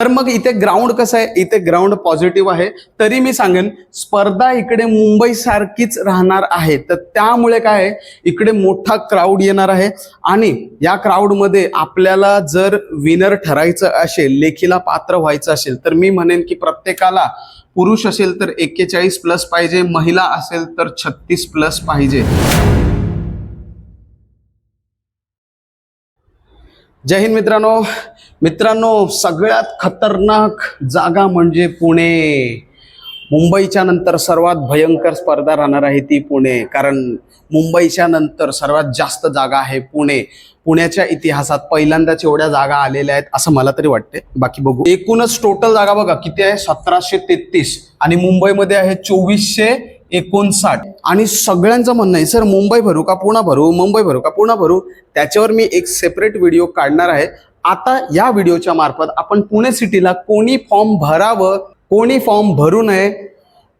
तर मग इथे ग्राउंड कसं आहे? इथे ग्राउंड पॉझिटिव्ह आहे. तरी मी सांगेन स्पर्धा इकडे मुंबई सारखीच राहणार आहे. तर त्यामुळे काय आहे? इकडे मोठा क्राऊड येणार आहे. आणि या क्राऊडमध्ये आपल्याला जर विनर ठरायचं असेल लेखीला पात्र व्हायचं असेल तर मी म्हणेन की प्रत्येकाला पुरुष असेल तर एक्केचाळीस प्लस पाहिजे महिला असेल तर छत्तीस प्लस पाहिजे. जय हिंद मित्रांनो. मित्रांनो सगळ्यात खतरनाक जागा म्हणजे पुणे. मुंबईच्या नंतर सर्वात भयंकर स्पर्धा राहणार आहे ती पुणे. कारण मुंबईच्या नंतर सर्वात जास्त जागा आहे पुणे. पुण्याच्या इतिहासात पहिल्यांदाच एवढ्या जागा आलेल्या आहेत असं मला तरी वाटते बाकी बघू. एकूणच टोटल जागा बघा किती आहे? सतराशे तेहतीस. आणि मुंबईमध्ये आहे चोवीसशे एकोणसाठ. आणि सगळ्यांचं म्हणणं आहे सर मुंबई भरू का पुणे भरू? मुंबई भरू का पुणे भरू? त्याच्यावर मी एक सेपरेट व्हिडिओ काढणार आहे. आता या व्हिडिओच्या मार्फत आपण पुणे सिटीला कोणी फॉर्म भरावं कोणी फॉर्म भरू नये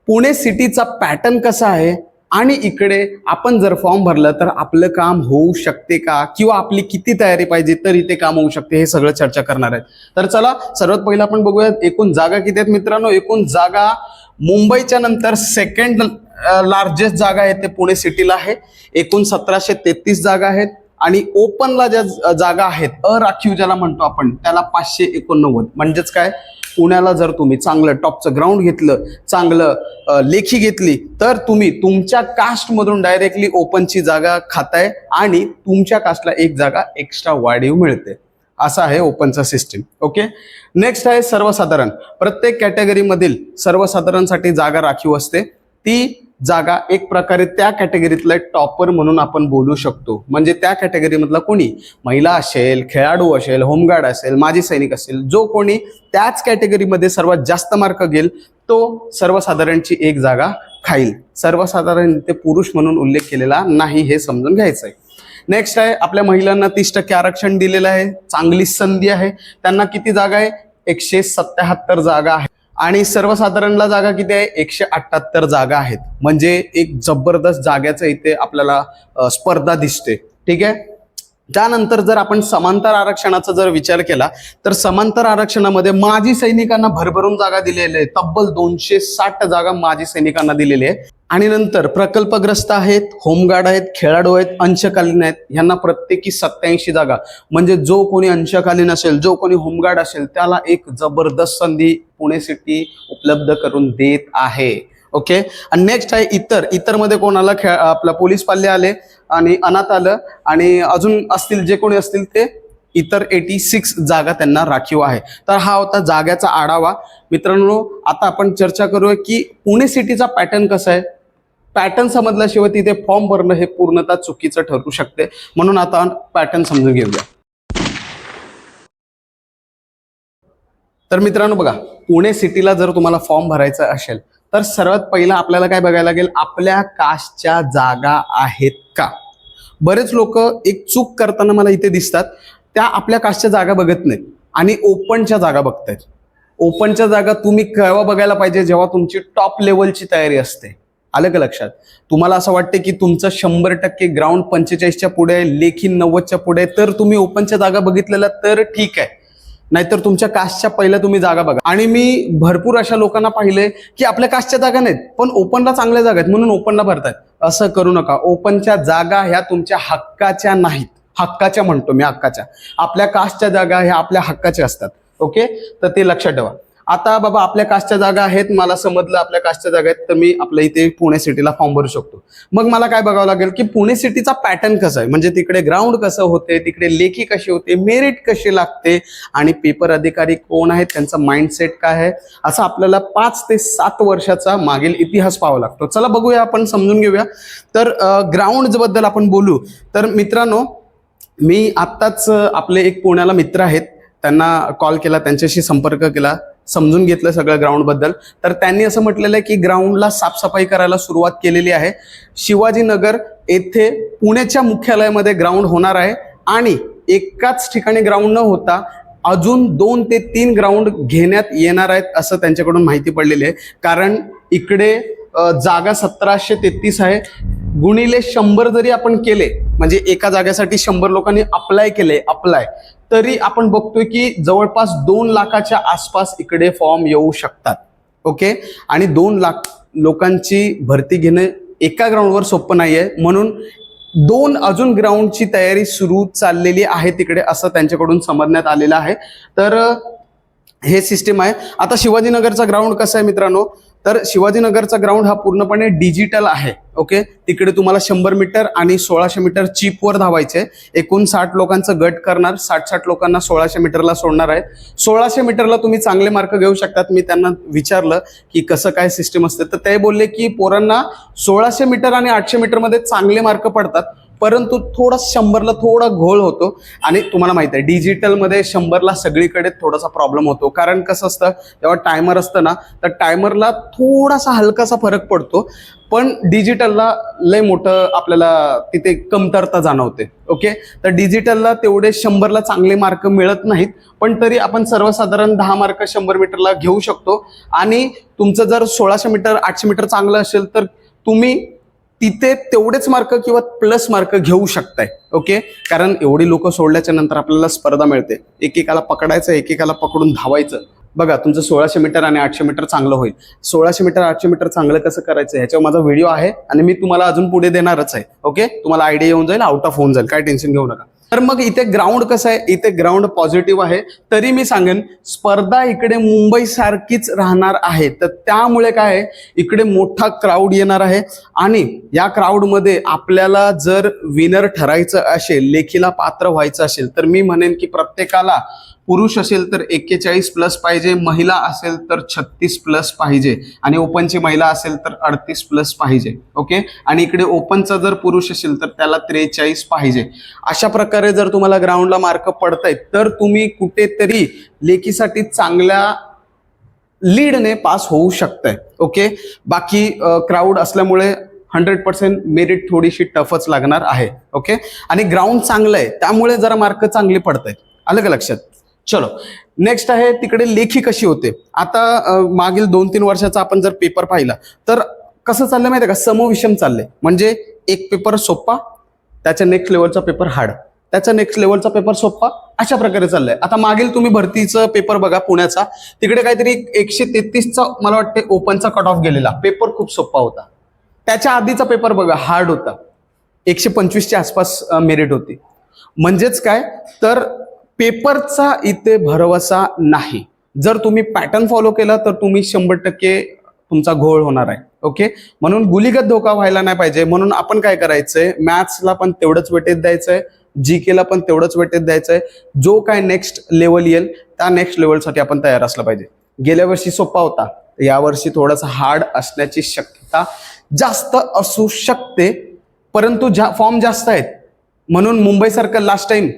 पुणे सिटीचा पॅटर्न कसा आहे आणि इकडे आपण जर फॉर्म भरलं तर आपलं काम होऊ शकते का? किंवा आपली किती तयारी पाहिजे तर इथे काम होऊ शकते हे सगळं चर्चा करणार आहेत. तर चला सर्वात पहिलं आपण बघूयात एकूण जागा किती आहेत मित्रांनो? एकूण जागा मुंबईच्या नंतर सेकंड लार्जेस्ट जागा आहे ते पुणे सिटीला आहे. एकूण सतराशे तेहतीस जागा आहेत आणि ओपनला ज्या जागा आहेत अराखीव ज्याला म्हणतो आपण त्याला पाचशे एकोणनव्वद. म्हणजेच काय? पुण्याला जर तुम्ही चांगलं टॉपचं ग्राउंड घेतलं चांगलं लेखी घेतली तर तुम्ही तुमच्या कास्टमधून डायरेक्टली ओपनची जागा खाताय आणि तुमच्या कास्टला एक जागा एक्स्ट्रा वाढीव मिळते. असं आहे ओपनचा सिस्टीम ओके नेक्स्ट आहे सर्वसाधारण. प्रत्येक कॅटेगरीमधील सर्वसाधारणसाठी जागा राखीव असते. ती जागा एक प्रकारे त्या कॅटेगरीतला टॉपर म्हणून आपण बोलू शकतो. म्हणजे त्या कॅटेगरीमधला कोणी? महिला असेल खेळाडू असेल होमगार्ड असेल माजी सैनिक असेल जो कोणी त्याच कॅटेगरीमध्ये सर्वात जास्त मार्क घेईल तो सर्वसाधारणची एक जागा खाईल. सर्वसाधारण ते पुरुष म्हणून उल्लेख केलेला नाही हे समजून घ्यायचं आहे नेक्स्ट आहे आपल्या महिलांना तीस टक्के आरक्षण दिलेलं आहे चांगली संधी आहे. त्यांना किती जागा आहे? एकशे सत्याहत्तर जागा आहे आणि सर्वसाधारणला जागा किती आहे? एकशे अठ्ठ्याहत्तर जागा आहेत. म्हणजे एक जबरदस्त जाग्याचं इथे आपल्याला स्पर्धा दिसते. ठीक आहे? त्यानंतर जर आपण समांतर आरक्षणाचा जर विचार केला तर समांतर आरक्षणामध्ये माजी सैनिकांना भरभरून जागा दिलेल्या आहे. तब्बल दोनशे साठ जागा माजी सैनिकांना दिलेली आहे. आणि नंतर प्रकल्पग्रस्त आहेत होमगार्ड आहेत खेळाडू आहेत अंशकालीन आहेत यांना प्रत्येकी सत्याऐंशी जागा. म्हणजे जो कोणी अंशकालीन असेल जो कोणी होमगार्ड असेल त्याला एक जबरदस्त संधी पुणे सिटी उपलब्ध करून देत आहे. ओके? आणि नेक्स्ट आहे इतर. इतरमध्ये कोणाला खेळ आपला पोलीस पाल्ले आले आणि अनाथ आलं आणि अजून असतील जे कोणी असतील ते इतर एटी सिक्स जागा त्यांना राखीव आहे. तर हा होता जाग्याचा आढावा. मित्रांनो आता आपण चर्चा करूया की पुणे सिटीचा पॅटर्न कसा आहे? पॅटर्न समजल्याशिवाय तिथे फॉर्म भरणं हे पूर्णतः चुकीचं ठरू शकते. म्हणून आता पॅटर्न समजून घेऊया. तर मित्रांनो बघा पुणे सिटीला जर तुम्हाला फॉर्म भरायचा असेल तर सर्वात पहिलं आपल्याला काय बघायला लागेल? आपल्या कास्टच्या जागा आहेत का? बरेच लोक एक चूक करताना मला इथे दिसतात. त्या आपल्या कास्टच्या जागा बघत नाहीत आणि ओपनच्या जागा बघतायत. ओपनच्या जागा तुम्ही केव्हा बघायला पाहिजे? जेव्हा तुमची टॉप लेवलची तयारी असते. आलं का लक्षात? तुम्हाला असं वाटते की तुमचं शंभर टक्के ग्राउंड पंचेचाळीसच्या पुढे आहे, लेखी नव्वदच्या पुढे आहे, तर तुम्ही ओपनच्या जागा बघितलेल्या तर ठीक आहे. नाहीतर तुमच्या कास्टच्या पहिल्या तुम्ही जागा बघा. आणि मी भरपूर अशा लोकांना पाहिले की आपल्या कास्टच्या जागा नाहीत पण ओपनला चांगल्या जागा आहेत म्हणून ओपनला भरतायत. असं करू नका. ओपनच्या जागा ह्या तुमच्या हक्काच्या नाहीत. हक्काच्या म्हणतो मी हक्काच्या. आपल्या कास्टच्या जागा ह्या आपल्या हक्काच्या असतात. ओके तर ते लक्षात ठेवा. आता बाबा आपल्या कास्टच्या जागा आहेत मला समजलं आपल्या कास्टच्या जागा आहेत तर मी आपल्या इथे पुणे सिटीला फॉर्म भरू शकतो. मग मला काय बघावं लागेल की पुणे सिटीचा पॅटर्न कसा आहे? म्हणजे तिकडे ग्राउंड कसं होते तिकडे लेखी कशी होते मेरिट कशी लागते आणि पेपर अधिकारी कोण आहेत त्यांचा माइंडसेट काय आहे असं आपल्याला पाच ते सात वर्षाचा मागील इतिहास पाहावा लागतो. चला बघूया आपण समजून घेऊया. तर ग्राउंडबद्दल आपण बोलू. तर मित्रांनो मी आत्ताच आपले एक पुण्याला मित्र आहेत त्यांना कॉल केला त्यांच्याशी संपर्क केला. समजून घेतलं सगळं ग्राउंडबद्दल तर त्यांनी असं म्हटलेलं आहे की ग्राउंडला साफसफाई करायला सुरुवात केलेली आहे. शिवाजीनगर येथे पुण्याच्या मुख्यालयामध्ये ग्राउंड होणार आहे आणि एकाच ठिकाणी ग्राउंड न होता अजून दोन ते तीन ग्राउंड घेण्यात येणार आहेत असं त्यांच्याकडून माहिती पडलेली आहे. कारण इकडे जागा सतराशे तेहतीस आहे. गुणिले शंभर जरी आपण केले म्हणजे एका जागेसाठी शंभर लोकांनी अप्लाय केले अप्लाय तरी आपण बघतोय की जवळपास दोन लाखाच्या आसपास इकडे फॉर्म येऊ शकतात. ओके आणि दोन लाख लोकांची भरती घेणं एका ग्राउंडवर सोपं नाही आहे म्हणून दोन अजून ग्राउंडची तयारी सुरू चाललेली आहे तिकडे असं त्यांच्याकडून समजण्यात आलेलं आहे. तर हे सिस्टीम आहे. आता शिवाजीनगरचा ग्राउंड कसा आहे मित्रांनो? तर शिवाजीनगरचा ग्राउंड हा पूर्णपणे डिजिटल आहे ओके तिकडे तुम्हाला शंभर मीटर आणि सोळाशे मीटर चिपवर धावायचे. एकूण साठ लोकांचं गट करणार साठ साठ लोकांना सोळाशे मीटरला सोडणार आहेत. सोळाशे मीटरला तुम्ही चांगले मार्क घेऊ शकतात. मी त्यांना विचारलं की कसं काय सिस्टीम असते तर ते बोलले की पोरांना सोळाशे मीटर आणि आठशे मीटरमध्ये चांगले मार्क पडतात. परंतु थोडा शंभरला थोडा घोळ होतो. आणि तुम्हाला माहिती आहे डिजिटलमध्ये शंभरला सगळीकडे थोडासा प्रॉब्लेम होतो. कारण कसं असतं जेव्हा टायमर असतं ना तर टायमरला थोडासा हलकासा फरक पडतो. पण डिजिटलला लय मोठं आपल्याला तिथे कमतरता जाणवते. ओके तर डिजिटलला तेवढे शंभरला चांगले मार्क मिळत नाहीत. पण तरी आपण सर्वसाधारण दहा मार्क शंभर मीटरला घेऊ शकतो. आणि तुमचं जर सोळाशे मीटर आठशे मीटर चांगलं असेल तर तुम्ही तिथे तेवढेच मार्क किंवा प्लस मार्क घेऊ शकताय ओके कारण एवढी लोक सोडल्याच्या नंतर आपल्याला स्पर्धा मिळते. एकेकाला पकडायचं एकेकाला पकडून धावायचं. बघा तुमचं सोळाशे मीटर आणि आठशे मीटर चांगलं होईल. सोळाशे मीटर आठशे मीटर चांगलं कसं करायचं? ह्याच्यावर माझा व्हिडिओ आहे आणि मी तुम्हाला अजून पुढे देणारच आहे ओके तुम्हाला आयडिया येऊन जाईल आउट ऑफ होऊन जाईल. काय टेन्शन घेऊ नका. तर मग इथे ग्राउंड कसं आहे? इथे ग्राउंड पॉझिटिव्ह आहे. तरी मी सांगेन स्पर्धा इकडे मुंबई सारखीच राहणार आहे. तर त्यामुळे काय आहे? इकडे मोठा क्राऊड येणार आहे. आणि या क्राऊडमध्ये आपल्याला जर विनर ठरायचं असेल लेखीला पात्र व्हायचं असेल तर मी म्हणेन की प्रत्येकाला पुरुष असेल तर एक्केचाळीस प्लस पाहिजे महिला असेल तर छत्तीस प्लस पाहिजे आणि ओपनची महिला असेल तर अडतीस प्लस पाहिजे ओके? आणि इकडे ओपनचा जर पुरुष असेल तर त्याला त्रेचाळीस पाहिजे. अशा प्रकारे जर तुम्हाला ग्राउंडला मार्क पडतायत तर तुम्ही कुठेतरी लेखीसाठी चांगल्या लीडने पास होऊ शकताय ओके? बाकी क्राऊड असल्यामुळे हंड्रेड पर्सेंट मेरिट थोडीशी टफच लागणार आहे ओके? आणि ग्राउंड चांगलं आहे त्यामुळे जरा मार्क चांगले पडत आहेत आलं का लक्षात? चलो नेक्स्ट आहे तिकडे लेखी कशी होते? आता मागील दोन तीन वर्षाचा आपण जर पेपर पाहिला तर कसं चाललं माहिती आहे का? समविषम चाललंय. म्हणजे एक पेपर सोपा त्याच्या नेक्स्ट लेवलचा पेपर हार्ड त्याचा नेक्स्ट लेवलचा पेपर सोपा अशा प्रकारे चाललंय. आता मागील तुम्ही भरतीचं पेपर बघा पुण्याचा. तिकडे काहीतरी एकशे तेहतीसचा मला वाटते ओपनचा कट ऑफ गेलेला. पेपर खूप सोपा होता. त्याच्या आधीचा पेपर बघा हार्ड होता. एकशे पंचवीसच्या आसपास मेरिट होती. म्हणजेच काय? तर पेपरचा इथे भरवसा नाही. जर तुम्ही पॅटर्न फॉलो केला तर तुम्ही शंभर टक्के तुमचा घोळ होणार आहे. ओके म्हणून गुलीगत धोका व्हायला नाही पाहिजे. म्हणून आपण काय करायचंय? मॅथ्सला पण तेवढंच वेटेज द्यायचंय. जी केला पण तेवढंच वेटेज द्यायचंय. जो काय नेक्स्ट लेवल येईल त्या नेक्स्ट लेवलसाठी आपण तयार असलं पाहिजे. गेल्या वर्षी सोपा होता. यावर्षी थोडासा हार्ड असण्याची शक्यता जास्त असू शकते. परंतु ज्या फॉर्म जास्त आहेत म्हणून मुंबईसारखं लास्ट टाइम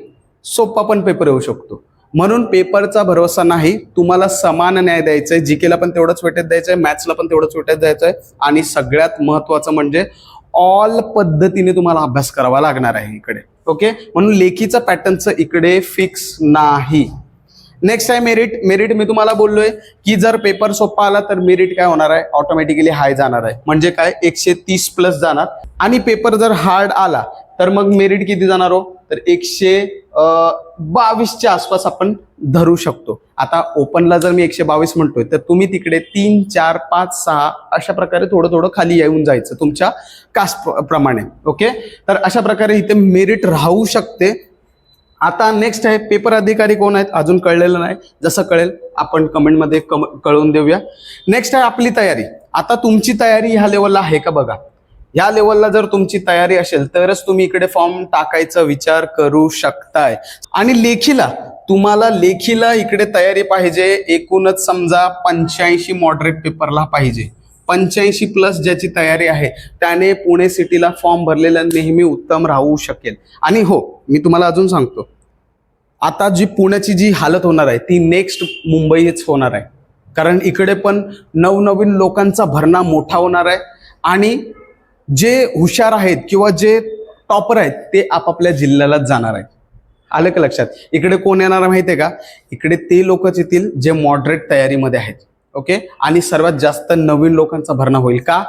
सोपा पण पेपर येऊ शकतो. म्हणून पेपरचा भरोसा नाही तुम्हाला समान न्याय द्यायचा आहे जीकेला पण तेवढंच वेटेज द्यायचं आहे मॅथ्सला पण तेवढंच वेटेज द्यायचं आहे आणि सगळ्यात महत्वाचं म्हणजे ऑल पद्धतीने तुम्हाला अभ्यास करावा लागणार आहे इकडे. ओके म्हणून लेखीचं पॅटर्नचं इकडे फिक्स नाही. नेक्स्ट आहे मेरिट मेरिट मी तुम्हाला बोललोय की जर पेपर सोपा आला तर मेरिट काय होणार आहे? ऑटोमॅटिकली हाय जाणार आहे. म्हणजे काय? एकशे तीस प्लस जाणार. आणि पेपर जर हार्ड आला तर मग मेरिट किती जाणार हो? तर एकशे बावीसच्या आसपास आपण धरू शकतो. आता ओपनला जर मी एकशे बावीस म्हणतोय तर तुम्ही तिकडे तीन चार पाच सहा अशा प्रकारे थोडं थोडं खाली येऊन जायचं तुमच्या कास्ट प्रमाणे. ओके तर अशा प्रकारे इथे मेरिट राहू शकते. आता नेक्स्ट आहे पेपर अधिकारी कोण आहेत? अजून कळलेलं नाही. जसं कळेल आपण कमेंटमध्ये कम कळवून देऊया. नेक्स्ट आहे आपली तयारी. आता तुमची तयारी ह्या लेवलला आहे का बघा? ह्या लेवलला जर तुमची तयारी असेल तरच तुम्ही इकडे फॉर्म टाकायचा विचार करू शकताय. आणि लेखीला तुम्हाला लेखीला इकडे तयारी पाहिजे एकूणच समजा पंच्याऐंशी मॉडरेट पेपरला पाहिजे. पंच्याऐंशी प्लस ज्याची तयारी आहे त्याने पुणे सिटीला फॉर्म भरलेला नेहमी उत्तम राहू शकेल. आणि हो मी तुम्हाला अजून सांगतो. आता जी पुण्याची जी हालत होणार आहे ती नेक्स्ट मुंबईच होणार आहे. कारण इकडे पण नवनवीन लोकांचा भरणा मोठा होणार आहे. आणि जे हुशार आहेत किंवा जे टॉपर आहेत ते आपापल्या जिल्ह्यालाच जाणार आहेत. आलं का लक्षात? इकडे कोण येणार माहिती आहे का? इकडे ते लोकच येतील जे मॉडरेट तयारीमध्ये आहेत. ओके आणि सर्वात जास्त नवीन लोकांचा भरणा होईल का?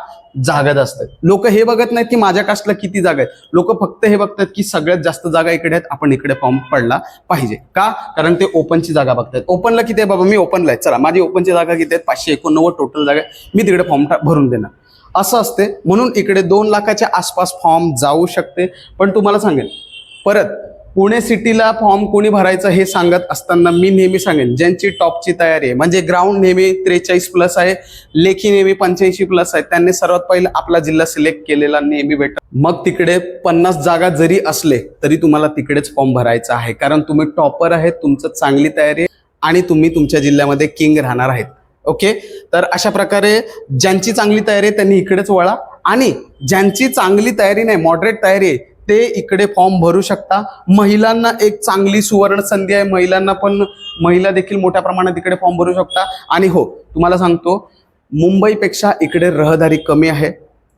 जागा जास्त आहेत लोक हे बघत नाहीत की माझ्या कास्टला किती जागा आहेत. लोक फक्त हे बघतात की सगळ्यात जास्त जागा इकडे आहेत. आपण इकडे फॉर्म पडला पाहिजे. का? कारण ते ओपनची जागा बघतात. ओपनला किती आहे बाबा? मी ओपनला आहे. चला माझी ओपनची जागा किती आहेत? पाचशे एकोणनव्वद टोटल जागा आहे मी तिकडे फॉर्म भरून देणार. असं असते. म्हणून इकडे दोन लाखाच्या आसपास फॉर्म जाऊ शकते. पण तुम्हाला सांगेन परत पुणे सिटीला फॉर्म कोणी भरायचा हे सांगत असताना मी नेहमी सांगेन ज्यांची टॉपची तयारी आहे म्हणजे ग्राउंड नेहमी त्रेचाळीस प्लस आहे लेखी नेहमी पंच्याऐंशी प्लस आहे त्यांनी सर्वात पहिलं आपला जिल्हा सिलेक्ट केलेला नेहमी भेट मग तिकडे पन्नास जागा जरी असले तरी तुम्हाला तिकडेच फॉर्म भरायचा आहे. कारण तुम्ही टॉपर आहेत तुमचं चांगली तयारी आहे आणि तुम्ही तुमच्या जिल्ह्यामध्ये किंग राहणार आहेत. ओके तर अशा प्रकारे ज्यांची चांगली तयारी आहे त्यांनी इकडेच वळा. आणि ज्यांची चांगली तयारी नाही मॉडरेट तयारी आहे ते इकडे फॉर्म भरू शकता. महिलांना एक चांगली सुवर्ण संधी आहे. महिलांना पण महिला देखील मोठ्या प्रमाणात इकडे फॉर्म भरू शकता. आणि हो तुम्हाला सांगतो मुंबईपेक्षा इकडे रहदारी कमी आहे.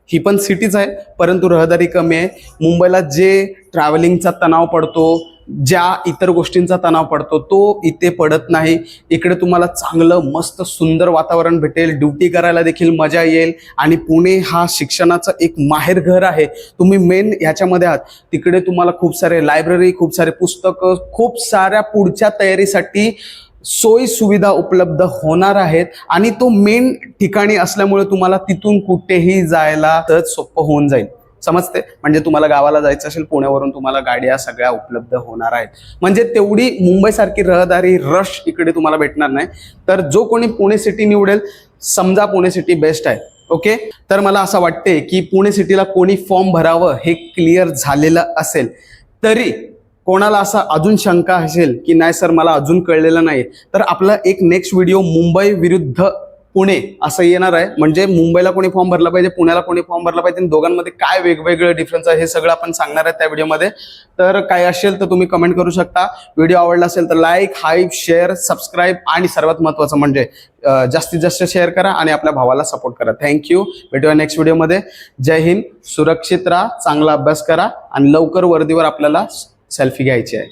ही पण सिटीच आहे परंतु रहदारी कमी आहे. मुंबईला जे ट्रॅव्हलिंगचा तणाव पडतो ज्या इतर गोष्टींचा तणाव पडतो तो इथे पडत नाही. इकडे तुम्हाला चांगलं मस्त सुंदर वातावरण भेटेल. ड्युटी करायला देखील मजा येईल. आणि पुणे हा शिक्षणाचं एक माहेर घर आहे. तुम्ही मेन ह्याच्यामध्ये आहात. तिकडे तुम्हाला खूप सारे लायब्ररी खूप सारे पुस्तकं खूप साऱ्या पुढच्या तयारीसाठी सोयी सुविधा उपलब्ध होणार आहेत. आणि तो मेन ठिकाणी असल्यामुळे तुम्हाला तिथून कुठेही जायला तर सोपं होऊन जाईल. समजते. म्हणजे तुम्हाला गावाला जायचं असेल पुण्यावरून तुम्हाला गाड्या सगळ्या उपलब्ध होणार आहेत. म्हणजे तेवढी मुंबईसारखी रहदारी रश इकडे तुम्हाला भेटणार नाही. तर जो कोणी पुणे सिटी निवडेल समजा पुणे सिटी बेस्ट आहे ओके तर मला असं वाटते की पुणे सिटीला कोणी फॉर्म भरावं हे क्लिअर झालेलं असेल. तरी कोणाला असा अजून शंका असेल की नाही सर मला अजून कळलेलं नाही तर आपला एक नेक्स्ट व्हिडिओ मुंबई विरुद्ध पुणे असं येणार आहे. म्हणजे मुंबईला कोणी फॉर्म भरला पाहिजे पुण्याला कोणी फॉर्म भरला पाहिजे आणि दोघांमध्ये काय वेगवेगळं डिफरन्स आहे हे सगळं आपण सांगणार आहे त्या व्हिडिओमध्ये तर काय असेल तर तुम्ही कमेंट करू शकता. व्हिडिओ आवडला असेल तर लाईक हाईप शेअर सबस्क्राईब आणि सर्वात महत्त्वाचं म्हणजे जास्तीत जास्त शेअर करा आणि आपल्या भावाला सपोर्ट करा. थँक्यू भेटूया नेक्स्ट व्हिडिओमध्ये जय हिंद. सुरक्षित राहा. चांगला अभ्यास करा आणि लवकर वर्दीवर आपल्याला सेल्फी घ्यायची आहे.